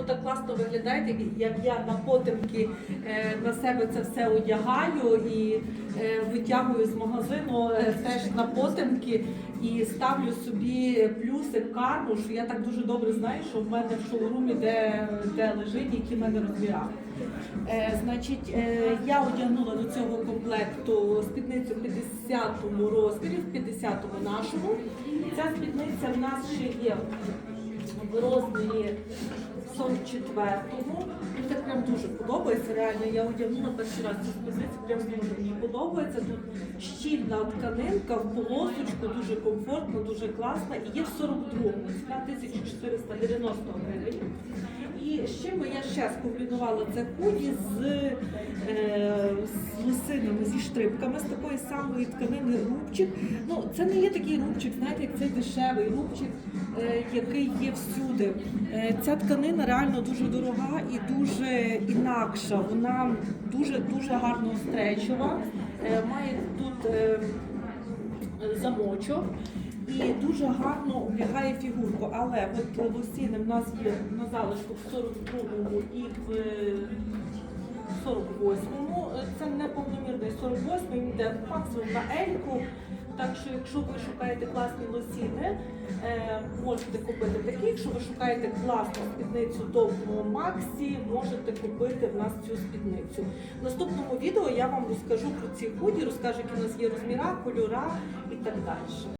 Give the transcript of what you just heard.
то так класно виглядає, як- я на потемки е, на себе це все одягаю і е, витягую з магазину е, теж на потемки і ставлю собі плюсик карму, що я так дуже добре знаю, що в мене в шоурумі, де, де лежить, які в мене розміри. Е, значить, е, я одягнула до цього комплекту спідницю в 50-му розмірі, в 50-му нашому. Ця спідниця в нас ще є в розмірі 44-му. Мені так прям дуже подобається. Реально, я одягнула перший раз цю спідницю, прям дуже мені подобається. Тут щільна тканинка в полосочку, дуже комфортно, дуже класна. І є в 42-му, ціна 1490 гривень. І би я ще скомбінувала це худі з, е, з штрипками, з такої самої тканини рубчик. Ну, це не є такий рубчик, знаєте, як цей дешевий рубчик, е, який є всюди. Е, ця тканина реально дуже дорога і дуже інакша. Вона дуже дуже гарно стречова. Е, має тут. е, замочок і дуже гарно облягає фігурку. Але от лосіни в нас є на залишку в 42-му і в 48-му. Це не повномірний 48-й, він йде максимум на Ельку. Так що, якщо ви шукаєте класні лосіни, е, можете купити такі. Якщо ви шукаєте класну спідницю до Максі, можете купити в нас цю спідницю. В наступному відео я вам розкажу про ці худі, розкажу, які у нас є розміра, кольора і так далі.